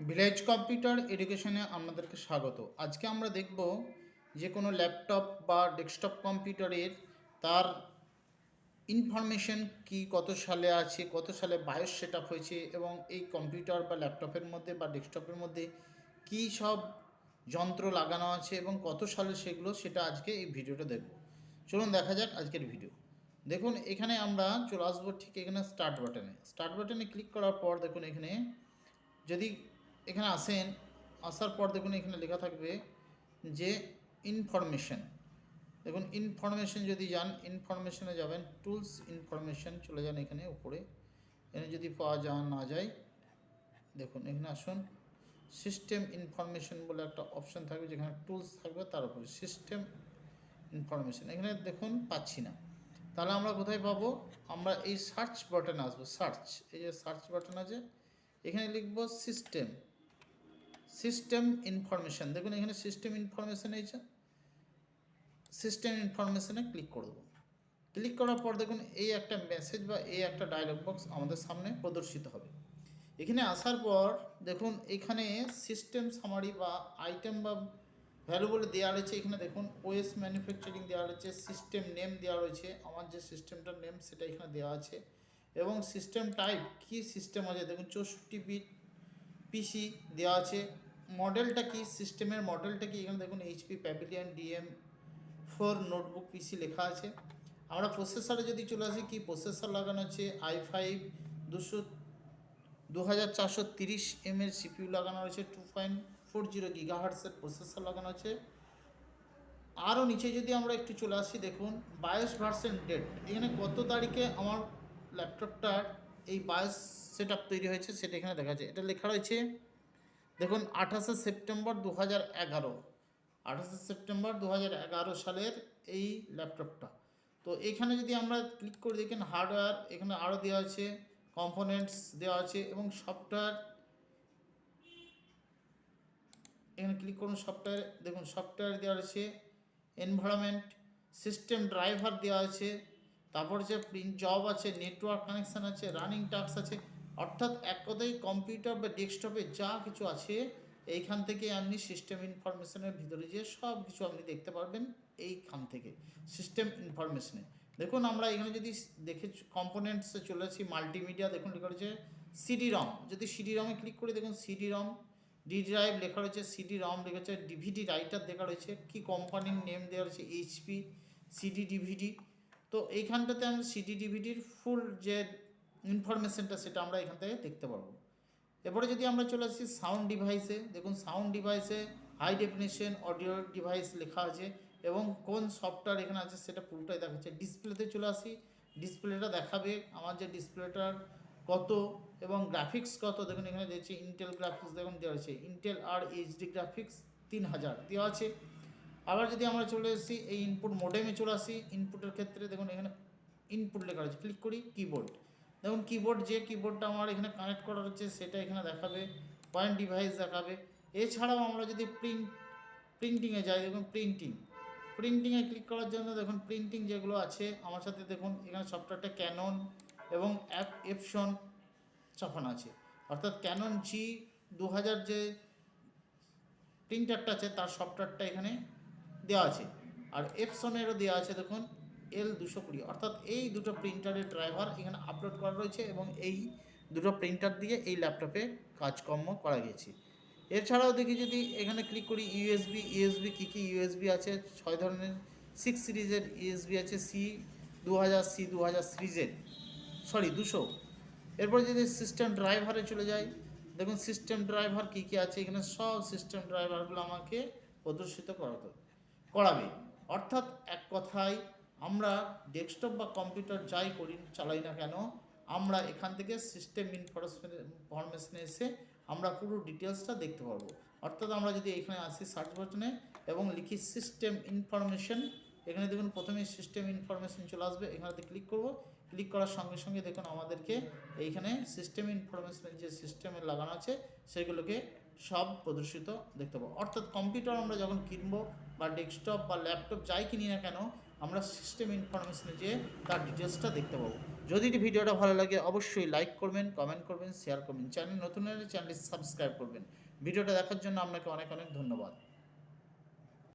Village computer এডুকেশনে আপনাদেরকে স্বাগত। আজকে আমরা দেখব যে কোনো ল্যাপটপ বা ডেস্কটপ কম্পিউটারের তার ইনফরমেশন কি, কত সালে আছে, কত সালে বায়োস সেট হয়েছে এবং এই কম্পিউটার বা ল্যাপটপের মধ্যে বা ডেস্কটপের মধ্যে কী সব যন্ত্র লাগানো আছে এবং কত সালে সেগুলো সেটা আজকে এই ভিডিওটা দেখব। চলুন দেখা যাক আজকের ভিডিও। দেখুন, এখানে আমরা চলে আসব ঠিক এখানে স্টার্ট বাটনে স্টার্ট বাটনে ক্লিক করার পর দেখুন এখানে যদি এখানে আসেন, আসার পর দেখুন এখানে লেখা থাকবে যে ইনফরমেশন দেখুন ইনফরমেশন যদি যান ইনফরমেশনে যাবেন টুলস ইনফরমেশন চলে যান এখানে উপরে। এখানে যদি পাওয়া যা না যায়, দেখুন এখানে আসুন। সিস্টেম ইনফরমেশন বলে একটা অপশন থাকবে যেখানে টুলস থাকবে তার উপরে সিস্টেম ইনফরমেশন এখানে দেখুন পাচ্ছি না। তাহলে আমরা কোথায় পাবো? আমরা এই সার্চ বাটনে আসব সার্চ এই যে সার্চ বাটন আছে, এখানে লিখব সিস্টেম সিস্টেম ইনফরমেশন দেখুন, এখানে সিস্টেম ইনফরমেশন এইছে সিস্টেম ইনফরমেশানে ক্লিক করে দেবো। ক্লিক করার পর দেখুন, এই একটা মেসেজ বা এই একটা ডায়লগ বক্স আমাদের সামনে প্রদর্শিত হবে। এখানে আসার পর দেখুন, এখানে সিস্টেম সামারি বা আইটেম বা ভ্যালু বলে দেওয়া রয়েছে। এখানে দেখুন ওএস ম্যানুফ্যাকচারিং দেওয়া রয়েছে সিস্টেম নেম দেওয়া রয়েছে, আমার যে সিস্টেমটার নেম সেটা এখানে দেওয়া আছে। এবং সিস্টেম টাইপ কি সিস্টেম আছে? দেখুন, চৌষট্টি বিট পিসি দেওয়া আছে। মডেলটা কি? সিস্টেমের মডেলটা কি? এখানে দেখুন HP pavilion DM four notebook PC লেখা আছে। আমরা প্রসেসরে যদি চলে আসি, কি প্রসেসর লাগানো আছে? আই ফাইভ দুশো দু হাজার চারশো তিরিশ এম এর সিপিউ লাগানো রয়েছে। টু পয়েন্ট ফোর জিরো গিগাহার্টসের প্রসেসর লাগানো আছে। আরও নিচে যদি আমরা একটু চলে আসি, দেখুন বায়োস ভার্সন ডেট এখানে কত তারিখে আমার ল্যাপটপটার এই বায়োস সেট তৈরি হয়েছে, সেটা এখানে দেখা যাচ্ছে এটা লেখা রয়েছে, দেখুন, আঠাশে সেপ্টেম্বর দু হাজার এগারো। আঠাশে সেপ্টেম্বর দু হাজার এগারো সালের এই ল্যাপটপটা। তো এখানে যদি আমরা ক্লিক করে দেখেন হার্ডওয়্যার এখানে আরও দেওয়া আছে কম্পোনেন্টস দেওয়া আছে এবং সফটওয়্যার এখানে ক্লিক করুন সফটওয়্যার দেখুন সফটওয়্যার দেওয়া আছে এনভায়রনমেন্ট সিস্টেম ড্রাইভার দেওয়া আছে, তারপর হচ্ছে প্রিন্ট জব আছে নেটওয়ার্ক কানেকশান আছে রানিং টাস্ক আছে অর্থাৎ এক কথায় কম্পিউটার বা ডেস্কটপে যা কিছু আছে, এইখান থেকে আপনি সিস্টেম ইনফরমেশনের ভিতরে যে সব কিছু আপনি দেখতে পারবেন এইখান থেকে সিস্টেম ইনফরমেশনে দেখুন আমরা এখানে যদি দেখে কম্পোনেন্টসে চলে আসি মাল্টিমিডিয়া দেখুন লেখা রয়েছে সিডি রম যদি সিডি রমে ক্লিক করে, দেখুন সিডি রম ডি ড্রাইভ লেখা রয়েছে সিডি রম লেখা রয়েছে ডিভিডি রাইটার দেখা রয়েছে, কি কোম্পানির নেম দেওয়া রয়েছে এইচপি সিডি ডিভিডি তো এইখানটাতে আমরা সিডি ডিভিডির ফুল যে ইনফরমেশনটা সেটা আমরা এখান থেকে দেখতে পারব। এরপরে যদি আমরা চলে আসি সাউন্ড ডিভাইসে, দেখুন সাউন্ড ডিভাইসে হাই ডেফিনেশন অডিও ডিভাইস লেখা আছে এবং কোন সফটওয়্যার এখানে আছে সেটা পুরোটাই দেখাচ্ছে। ডিসপ্লেতে চলে আসি, ডিসপ্লেটা দেখাবে আমার যে ডিসপ্লেটার কত এবং গ্রাফিক্স কত, দেখুন এখানে দিয়েছে ইন্টেল গ্রাফিক্স দেখুন দেওয়া আছে। ইন্টেল আর এইচডি গ্রাফিক্স তিন হাজার দেওয়া আছে। আবার যদি আমরা চলে আসি এই ইনপুট মোডেমে চলে আসি। ইনপুটের ক্ষেত্রে দেখুন এখানে ইনপুট লেখা রয়েছে ক্লিক করি কিবোর্ড দেখুন কিবোর্ড যে কিবোর্ডটা আমার এখানে কানেক্ট করা হচ্ছে সেটা এখানে দেখাবে পয়েন্ট ডিভাইস দেখাবে। এছাড়াও আমরা যদি প্রিন্ট প্রিন্টিংয়ে যাই, দেখুন প্রিন্টিং প্রিন্টিংয়ে ক্লিক করার জন্য দেখুন প্রিন্টিং যেগুলো আছে, আমার সাথে দেখুন এখানে সফটওয়্যারটা ক্যানন এবং অ্যাপ এপসন চাপানো আছে। অর্থাৎ ক্যানন জি দু হাজার যে প্রিন্টারটা আছে, তার সফটওয়্যারটা এখানে দেওয়া আছে। আর এপসনেরও দেওয়া আছে, দেখুন। এল দুশো কুড়ি। অর্থাৎ এই দুটো প্রিন্টারের ড্রাইভার এখানে আপলোড করা রয়েছে এবং এই দুটো প্রিন্টার দিয়ে এই ল্যাপটপে কাজকর্ম করা গেছে এছাড়াও দেখি যদি এখানে ক্লিক করি ইউএসবি ইউএসবি কী কী ইউএসবি আছে? ছয় ধরনের সিক্স সিরিজের ইউএসবি আছে সি দু হাজার সি দু হাজার সিরিজের সরি দুশো। এরপর যদি সিস্টেম ড্রাইভারে চলে যাই, দেখুন সিস্টেম ড্রাইভার কী কী আছে? এখানে সব সিস্টেম ড্রাইভারগুলো আমাকে প্রদর্শিত করাতে, করাবে। অর্থাৎ এক কথায় আমরা ডেস্কটপ বা কম্পিউটার যাই করি, চালাই না কেন, আমরা এখান থেকে সিস্টেম ইনফরমেশনে এসে আমরা পুরো ডিটেলসটা দেখতে পারব। অর্থাৎ আমরা যদি এখানে আসি সার্চ বাটনে এবং লিখি সিস্টেম ইনফরমেশন এখানে দেখুন প্রথমে সিস্টেম ইনফরমেশন চলে আসবে, এখানেতে ক্লিক করব। ক্লিক করার সঙ্গে সঙ্গে দেখুন আমাদেরকে এইখানে সিস্টেম ইনফরমেশনের যে সিস্টেমে লাগানো আছে, সেগুলোকে সব প্রদর্শিত দেখতে পাবো। অর্থাৎ কম্পিউটার আমরা যখন কিনবো বা ডেস্কটপ বা ল্যাপটপ যাই কিনি না কেন আমরা সিস্টেম ইনফরমেশনে যেয়ে তার ডিটেলসটা দেখতে পাবো। যদি ভিডিওটা ভালো লাগে, অবশ্যই লাইক করবেন কমেন্ট করবেন শেয়ার করবেন চ্যানেল নতুন হলে চ্যানেলটি সাবস্ক্রাইব করবেন। ভিডিওটা দেখার জন্য আপনাকে অনেক অনেক ধন্যবাদ।